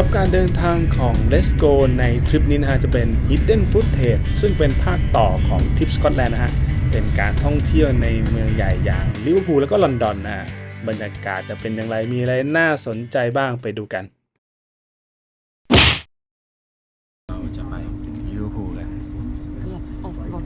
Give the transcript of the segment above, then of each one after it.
รับการเดินทางของ Let's Go ในทริปนี้นะฮะจะเป็น Hidden Footage ซึ่งเป็นภาคต่อของทริปสกอตแลนด์นะฮะ เป็นการท่องเที่ยวในเมืองใหญ่อย่างลิเวอร์พูลแล้วก็ลอนดอนนะฮะ บรรยากาศจะเป็นอย่างไรมีอะไรน่าสนใจบ้างไปดูกันเราจะไปลิเวอร์พูลกันเกือบตกรถ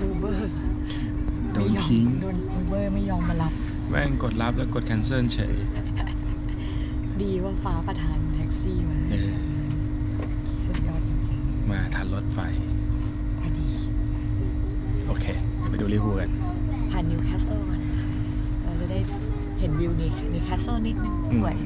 อูเบอร์โดนทิ้งโดนอูเบอร์ไม่ยอมมารับ แม่งกดรับแล้วกด cancel เฉย ดีว่าฟ้าประทาน มาทันรถไฟๆพอดีโอเคเดี๋ยวไปดูลิเวอร์พูลกัน ผ่านนิวคาสเซิลมานะคะเราจะได้เห็นวิวนินิวคาสเซิลนิดนึง อืม สวย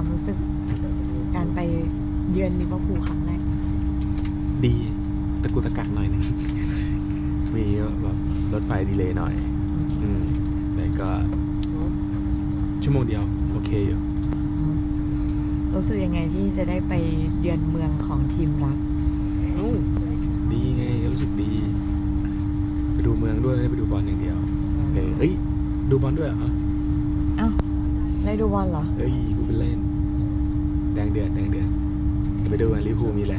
ความรู้สึก การไปเยือนลิเวอร์พูลครั้งแรก ดีตะกุกตะกักหน่อยหนึง มีแบบรถไฟดีเลย์หน่อย อืมแต่ก็ชั่วโมงเดียว โอเคอยู่รู้สึกยังไงที่จะได้ไปเยือนเมืองของทีมรัก เอ้าดีไงก็รู้สึกดี ไปดูเมืองด้วยไม่ได้ไปดูบอลอย่างเดียวเออเอ้ย ดูบอลด้วยเหรอ เอ้าได้ดูบอลเหรอเฮ้ยกูเป็นเล่น แดงเดือดแดงเดือดไปดูกันลิเวอร์พูลมีอะไร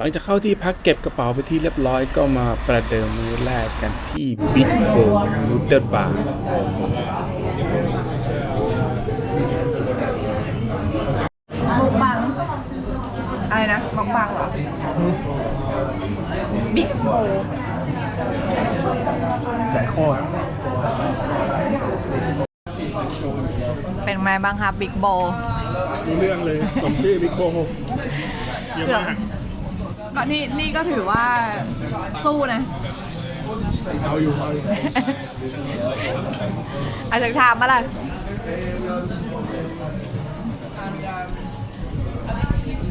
หลังจากเข้าที่พักเก็บกระเป๋าไปที่เรียบร้อยก็มาประเดิมมื้อแรกกันที่บิ๊กโบนูเดิลบาร์มุกบัง อะไรนะมุกบังเหรอ บิ๊กโบใหญ่โคตรเป็นไงบ้างครับบิ๊กโบรู้เรื่องเลยสมชื่อบิ๊กโบเยอะเกือบมาก ก็นี่นี่ก็ถือว่าสู้นะเอาอยู่เอาอยู่อาจจะถามมาล่ะ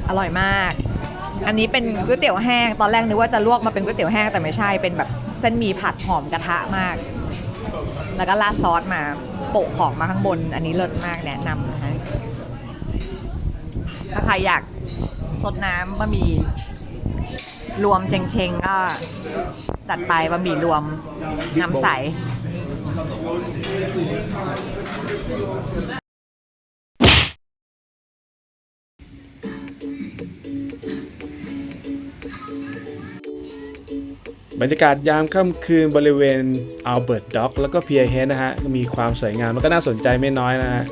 อร่อยมาก อันนี้เป็นก๋วยเตี๋ยวแห้ง ตอนแรกนึกว่าจะลวกมาเป็นก๋วยเตี๋ยวแห้งแต่ไม่ใช่ เป็นแบบเส้นหมี่ผัดหอมกระทะมาก แล้วก็ราดซอสมา โปะของมาข้างบน อันนี้เลิศมากแนะนำนะคะถ้าใครอยากสดน้ำบะหมี่ รวมเชงเชงๆก็จัดไปบะหมี่รวมน้ำใส บรรยากาศยามค่ำคืนบริเวณอัลเบิร์ตด็อกแล้วก็เพียเฮดนะฮะ มีความสวยงามแล้วก็น่าสนใจไม่น้อยนะฮะ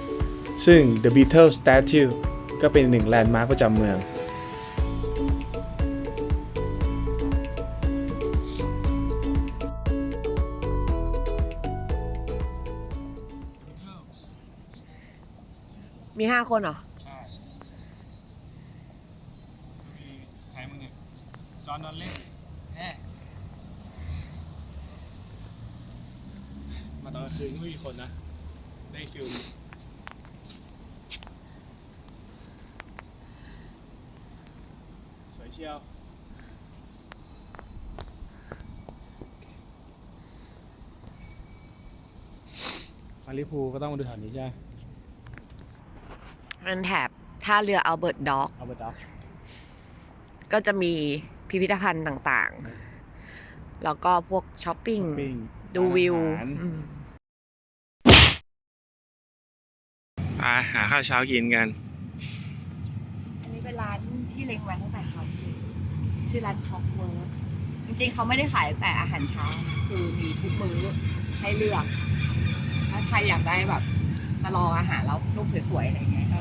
ซึ่ง The Beatles Statue ก็เป็นหนึ่งแลนด์มาร์คประจำเมือง คนเหรอ ใช่ใครมึงเนี่ยจอห์นนอนเล่นแฮ่มาตอนกลางคืนก็ไม่มีคนนะ ได้ฟิลสวยเชียว มาลิพูก็ต้องมาดูแถวนี้ใช่ เป็นแถบท่าเรืออัลเบิร์ตด็อก เอาไปด็อกก็จะมีพิพิธภัณฑ์ต่างๆ แล้วก็พวกช้อปปิ้ง ปิ้งดูวิวร้านอาหารอืมไปหาข้าวเช้ากินกัน อันนี้เป็นร้านที่เล็งไว้ตั้งแต่เขาชื่อร้านคอกเวิร์จริงๆเขาไม่ได้ขายแต่อาหารเช้านะคือมีทุกมื้อให้เลือก ถ้าใครอยากได้แบบ มาลองอาหารแล้วรูปสวยๆอะไรอย่างเงี้ยก็แ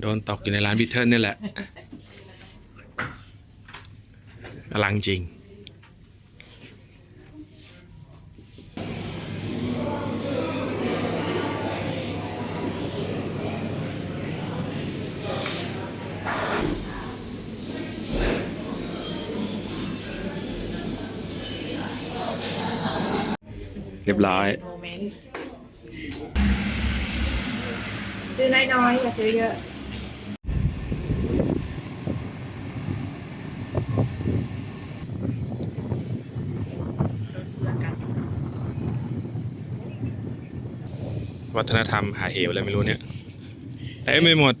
โดนตกอยู่ในร้านบิทเทิลนี่แหละกำลังจริง รียบร้อยโมเมนต์ซื้อน้อยๆอย่าซื้อเยอะวัฒนธรรมหาเหวอะไรไม่รู้เนี่ยเต็มไปหมด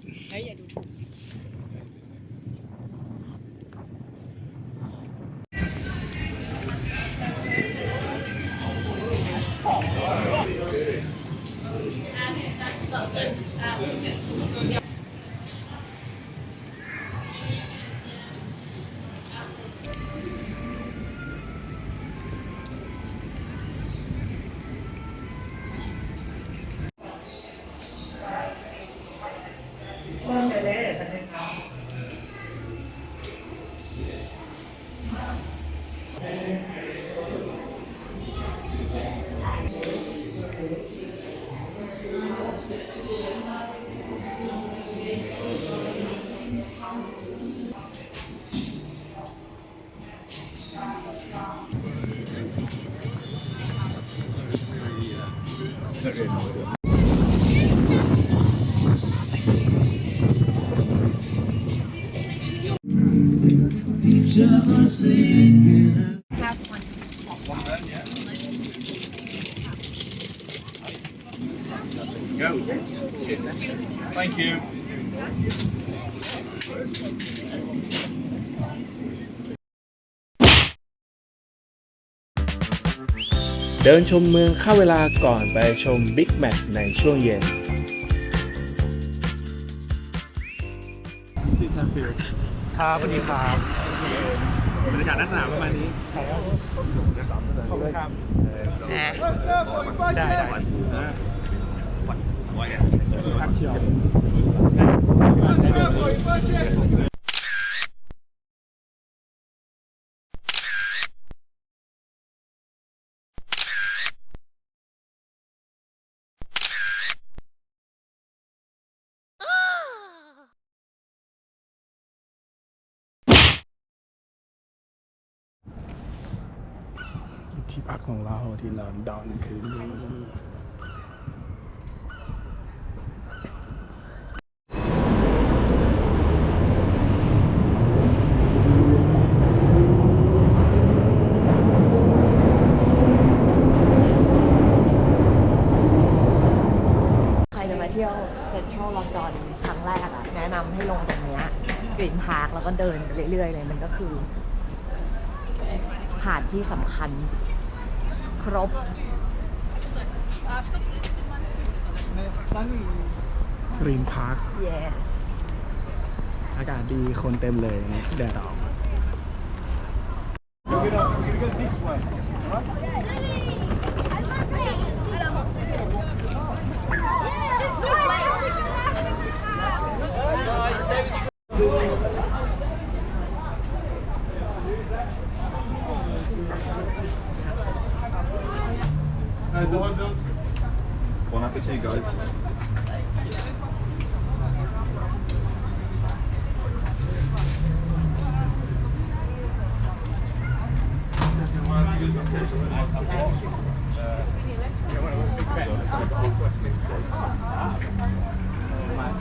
Thank you. เดินชมเมืองเข้าเวลาก่อนไปชมบิ๊กแมตช์ในช่วงเย็นครับสวัสดีครับ บรรยากาศลักษณะประมาณนี้ขอบคุณครับนะได้ได้พักเชียว พักของเราที่ลอนดอนคืนนี้ใครจะมาเที่ยวเซนทรัลลอนจอนครั้งแรกแนะนำให้ลงตรงนี้ปีนภารแล้วก็เดินเรื่อยๆเลยมันก็คือ ผ่านที่สำคัญ ครบ กรีนพาร์ค yes อากาศดีคนเต็มเลยนี่แดดออก Bon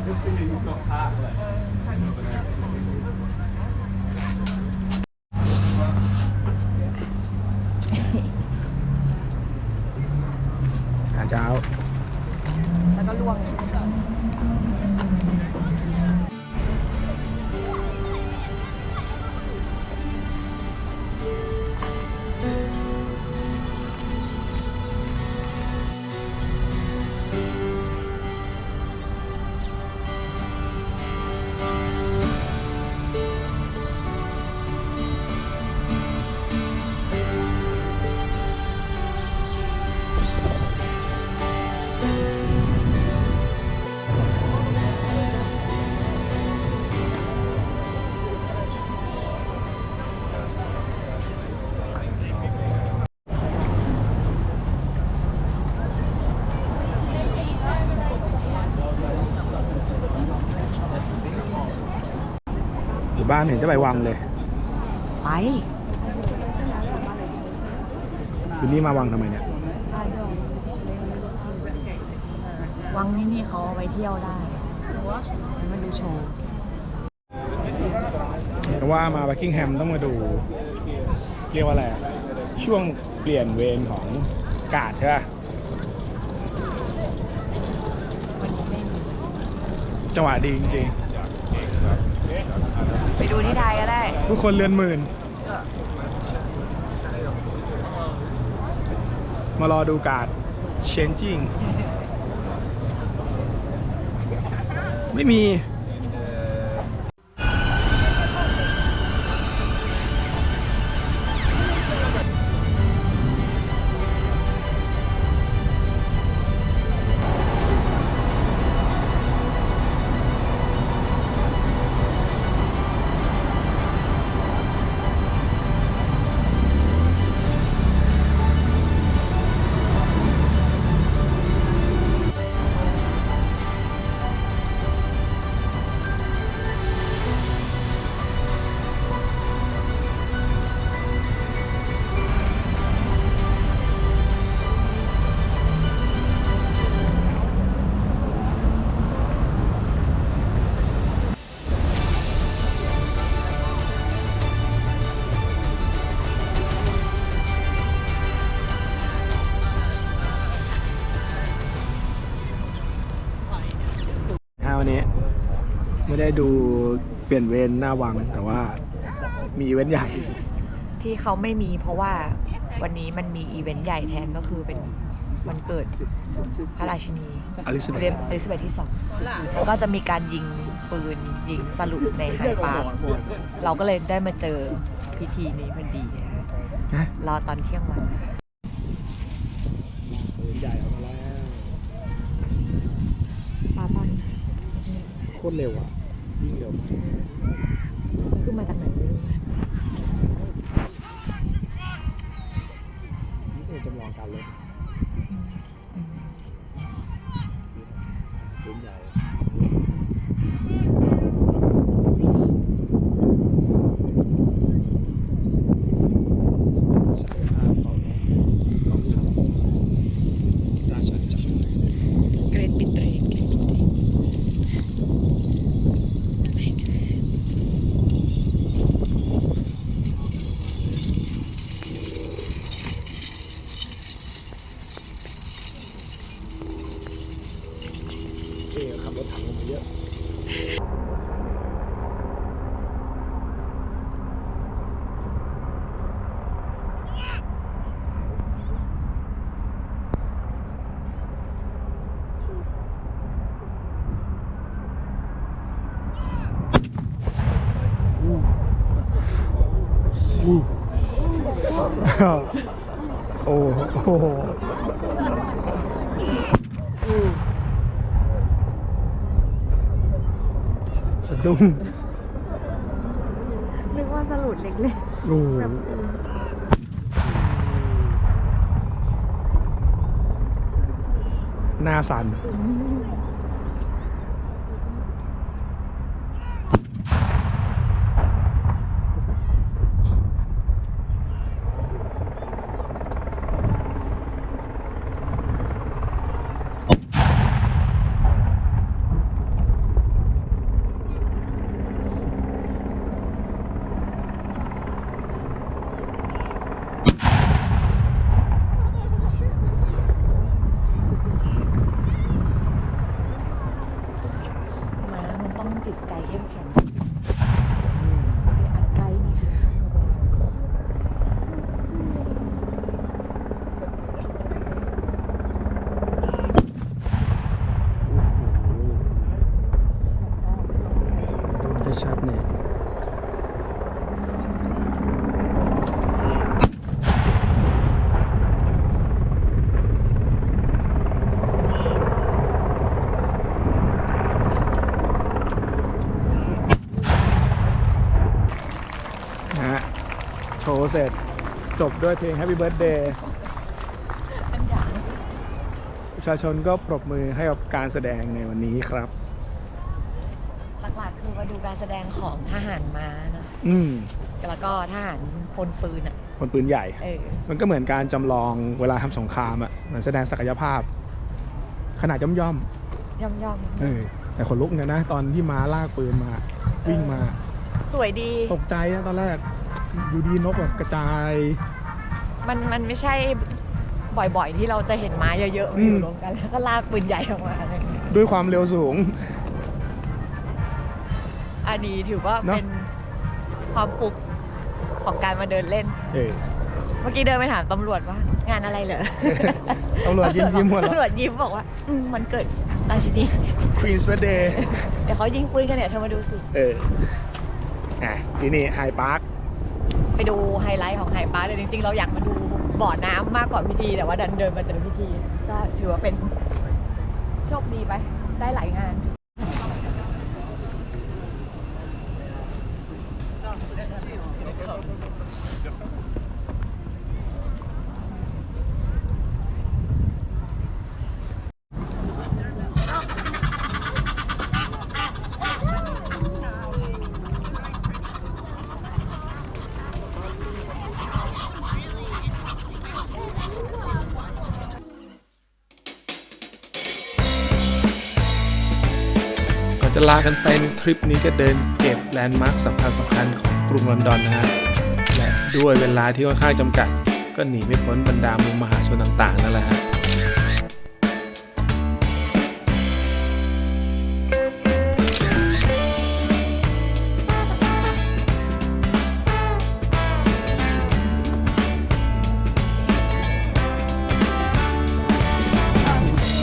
this thing that you've got part left. อยู่บ้านเห็นจะไปวังเลย ไปอยู่นี่มาวังทำไมเนี่ย วังที่นี่เขาเอาไปเที่ยวได้มาดูโชว์เพราะว่ามาบักกิงแฮมต้องมาดู เรียกว่าอะไรอะช่วงเปลี่ยนเวรของกาดใช่ปะจังหวะดีจริง ไปดูที่ไทยก็ได้ ผู้คนเรือนหมื่น มารอดูการ์ด changing ไม่มี ไม่ได้ดูเปลี่ยนเวรหน้าวังแต่ว่ามีอีเวนต์ใหญ่ ที่เขาไม่มีเพราะว่าวันนี้มันมีอีเวนต์ใหญ่แทนก็คือเป็นวันเกิดพระราชินีอลิซาเบธอลิซาเบธที่สองแล้วก็จะมีการยิงปืนยิงสลุดในไฮปาร์คเราก็เลยได้มาเจอพิธีนี้พอดีนะนะรอตอนเที่ยงวันใหญ่ออกมาแล้วสปาร์ตันโคตรเร็วอะ วิ่งเร็วมากขึ้นมาจากไหนไม่รู้นี่คือจำลองการลดปืนใหญ่ศักยภาพของกองทัพราชอาณาจักร เกรดปิเตรเกรดปิเตร อู้ โอ้โหสะดุ้งนึกว่าสลุดเล็กโอ้โหหน้าสั่น ๆม้ามันต้องจิตใจเข้มแข็งอันไกลนี่ จะชัดเนี่ยนะฮะ โชว์ เสร็จ จบด้วยเพลง Happy Birthday ประชาชนก็ปรบมือให้กับการแสดงในวันนี้ครับ หลักๆคือมาดูการแสดงของทหารม้านะอืมแล้วก็ทหารพลปืนอะ คนปืนใหญ่ เออ มันก็เหมือนการจำลองเวลาทำสงครามอะเหมือนแสดงศักยภาพ ขนาดย่อมย่อมย่อมย่อมๆเออแต่ขนลุกเหมือนกันนะ ตอนที่ม้าลากปืนมา วิ่งมา สวยดี ตกใจนะตอนแรก อยู่ดีนกแบบกระจาย มันมันไม่ใช่บ่อยๆ ที่เราจะเห็นม้าเยอะๆมาอยู่รวมกันแล้วก็ลากปืนใหญ่ออกมาอะไรอย่างเงี้ยด้วยความเร็วสูง อันนี้ถือว่าเนอะ เป็นความฟุกของการมาเดินเล่น เออ เมื่อกี้เดินไปถามตำรวจว่างานอะไรเหรอ ตำรวจยิ้มยิ้มหมดแล้วตำรวจยิ้มบอกว่าอืมมันเกิดราชินี Queen's Birthday เดี๋ยวเขายิงปืนกันเนี่ยเธอมาดูสิ เอออะที่นี่ไฮพาร์ค ไปดูไฮไลท์ของไฮปาร์คเลยจริงๆ เราอยากมาดูบ่อน้ำมากกว่าพิธี แต่ว่าดันเดินมาเจอพิธี ก็ถือว่าเป็นโชคดีไป ได้หลายงาน อนจะลากันไปในทริปนี้ก็เดินเก็บแลนด์มาร์คสำคัญสำคัญของกรุงลอนดอนนะฮะและด้วยเวลาที่ค่อนข้างจำกัด ก็หนีไม่พ้นบรรดามุมมหาชนต่างๆนั่นแหละฮะ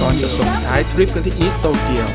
ก่อนจะส่งท้ายทริปกันที่อีสโตเกียว